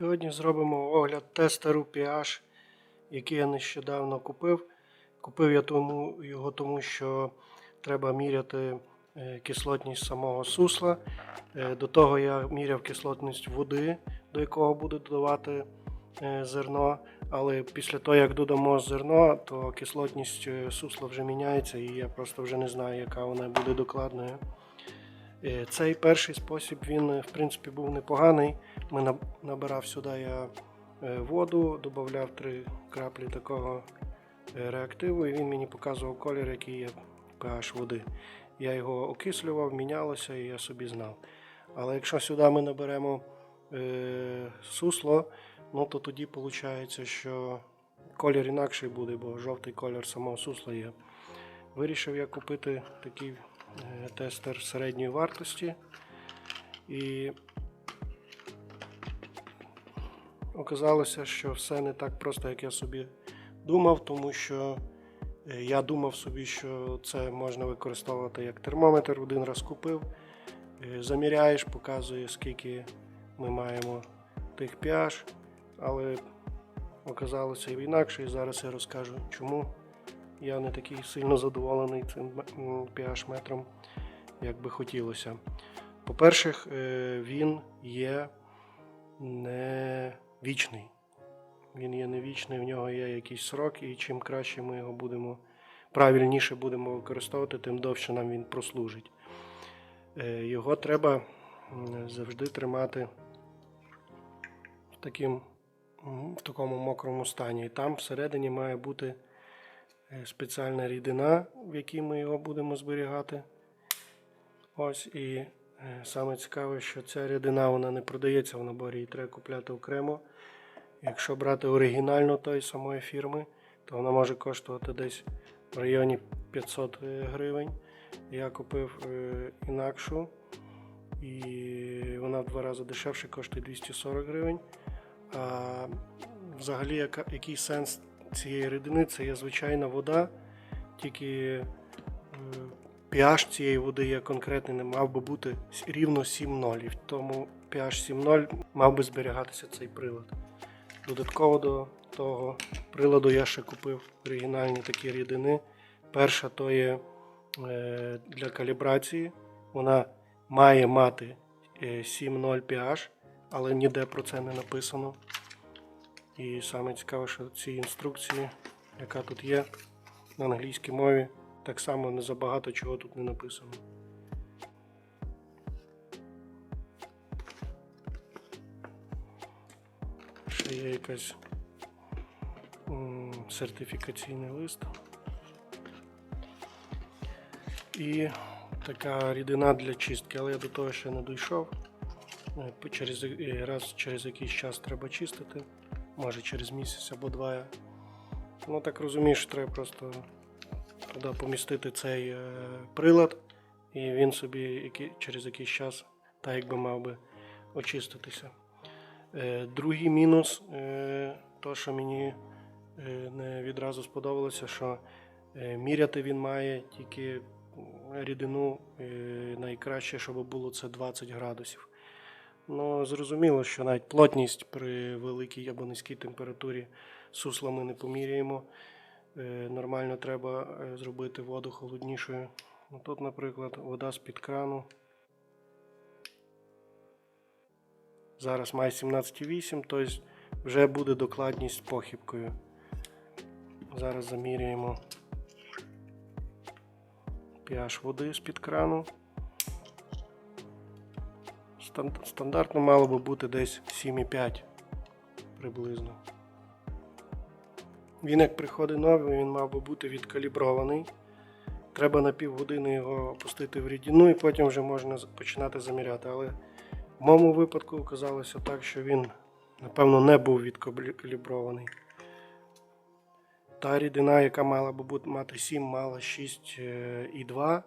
Сьогодні зробимо огляд тестеру pH, який я нещодавно купив. Купив я тому, його тому, що треба міряти е, кислотність самого сусла. Е, До того я міряв кислотність води, до якого буду додавати е, зерно. Але після того, як додамо зерно, то кислотність сусла вже міняється, і я просто вже не знаю, яка вона буде докладною. Е, Цей перший спосіб він, е, в принципі, був непоганий. Ми набирав сюди я е, воду, додавав три краплі такого реактиву, і він мені показував колір, який є pH води. Я його окислював, мінялося, і я собі знав. Але якщо сюди ми наберемо е, сусло, ну то тоді виходить, що колір інакший буде, бо жовтий колір самого сусла є. Вирішив я купити такий тестер середньої вартості. І оказалося, що все не так просто, як я собі думав, тому що е, я думав собі, що це можна використовувати як термометр. Один раз купив, е, заміряєш, показує, скільки ми маємо тих pH, але оказалося інакше, і зараз я розкажу, чому я не такий сильно задоволений цим pH метром, як би хотілося. По-перше, е, він є не вічний. Він є не вічний, в нього є якийсь срок, і чим краще ми його будемо правильніше будемо використовувати, тим довше нам він прослужить. Е, Його треба завжди тримати в, таким, в такому мокрому стані. І там всередині має бути спеціальна рідина, в якій ми його будемо зберігати. Ось і е, саме цікаве, що ця рідина вона не продається в наборі, її треба купляти окремо. Якщо брати оригінальну тої самої фірми, то вона може коштувати десь в районі 500 гривень. Я купив е, інакшу, і вона в два рази дешевше коштує 240 гривень. А взагалі, який сенс цієї рідини? Це є звичайна вода, тільки е, pH цієї води є конкретний, не мав би бути рівно 7,0. І тому pH 7,0 мав би зберігатися цей прилад. Додатково до того приладу я ще купив оригінальні такі рідини. Перша то є е, для калібрації. Вона має мати е, 7,0 pH, але ніде про це не написано. І саме цікаве, що в цій інструкції, яка тут є на англійській мові, так само не забагато чого тут не написано. Ще є якась сертифікаційний лист. І така рідина для чистки, але я до того ще не дійшов. Е, Через, е, раз через якийсь час треба чистити, може через місяць або два. Ну так розумієш, треба просто туди помістити цей е, прилад, і він собі через якийсь час так якби мав би очиститися. Е, Другий мінус, е, то, що мені не відразу сподобалося, що міряти він має тільки рідину найкраще, щоб було це 20 градусів. Ну, зрозуміло, що навіть плотність при великій або низькій температурі сусла ми не поміряємо. Е, Нормально треба е, зробити воду холоднішою. Ну, Тут, наприклад, вода з-під крану. Зараз має 17,8, тобто вже буде докладність з похибкою. Зараз заміряємо pH води з-під крану. Стан- Стандартно мало би бути десь 7,5 приблизно. Він як приходить новий, він мав би бути відкалібрований. Треба на півгодини його опустити в рідину і потім вже можна починати заміряти. Але в моєму випадку оказалося так, що він, напевно, не був відкалібрований. Та рідина, яка мала би мати 7, мала 6,2.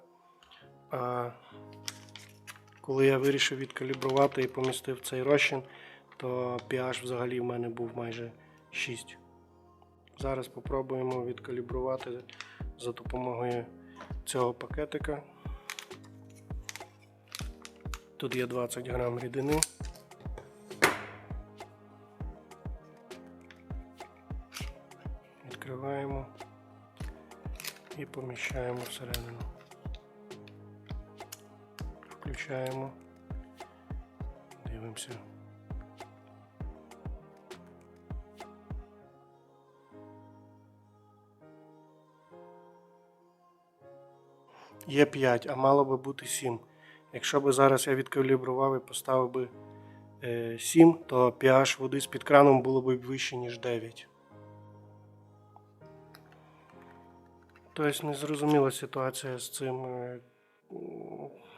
А коли я вирішив відкалібрувати і помістив цей розчин, то pH взагалі в мене був майже 6. Зараз спробуємо відкалібрувати за допомогою цього пакетика. Тут є 20 грам рідини. Відкриваємо і поміщаємо всередину. Включаємо. Дивимося. Є 5, а мало би бути 7. Якщо б зараз я відкалібрував і поставив би е, 7, то pH води з-під краном було б вище, ніж 9. Тобто незрозуміла ситуація з цим е,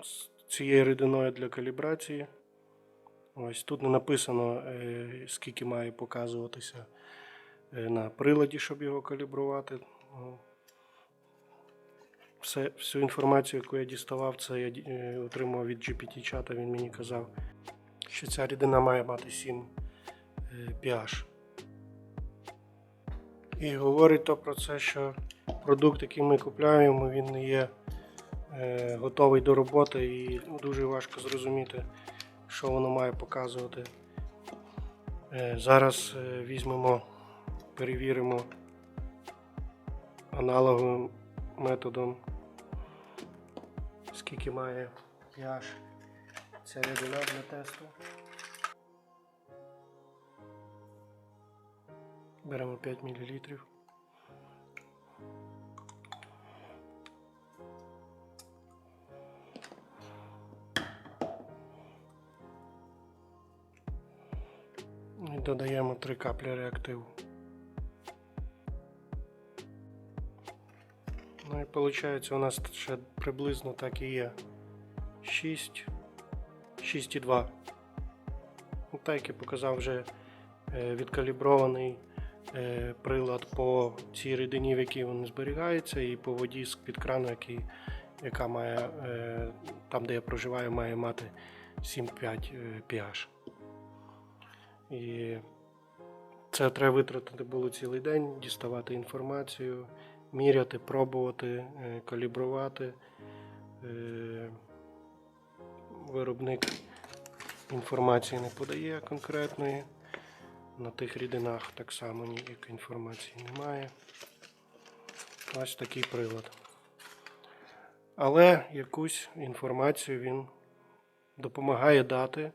з цією рідиною для калібрації. Ось тут не написано, е, скільки має показуватися е, на приладі, щоб його калібрувати. Все, всю інформацію, яку я діставав, це я е, отримав від GPT-чата. Він мені казав, що ця рідина має мати 7 е, pH. І говорить то про це, що продукт, який ми купляємо, він не є готовий до роботи і дуже важко зрозуміти, що воно має показувати. Е, зараз е, візьмемо, перевіримо аналоговим методом, скільки має pH ця рідина для тесту. Беремо 5 мл. І додаємо 3 каплі реактиву. Ну і виходить, у нас ще приблизно так і є 6, 6,2. Ну, Так, як я показав вже е, відкалібрований е, прилад по цій рідині, в якій він зберігається, і по воді з під крану, який, яка має е, там, де я проживаю, має мати 7,5 е, pH. І це треба витратити було цілий день, діставати інформацію, міряти, пробувати, е, калібрувати. Е, Виробник інформації не подає конкретної. На тих рідинах так само ніякої інформації немає. Ось такий прилад. Але якусь інформацію він допомагає дати.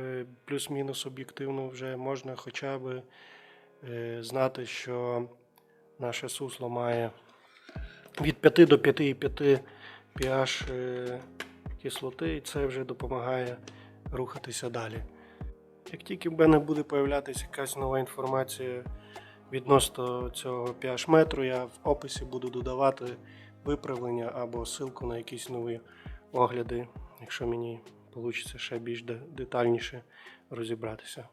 Е, Плюс-мінус об'єктивно вже можна хоча б е, знати, що наше сусло має від 5 до 5,5 pH е, кислоти, і це вже допомагає рухатися далі. Як тільки в мене буде появлятися якась нова інформація відносно цього pH метру, я в описі буду додавати виправлення або ссылку на якісь нові огляди, якщо мені вийде ще більш детальніше розібратися.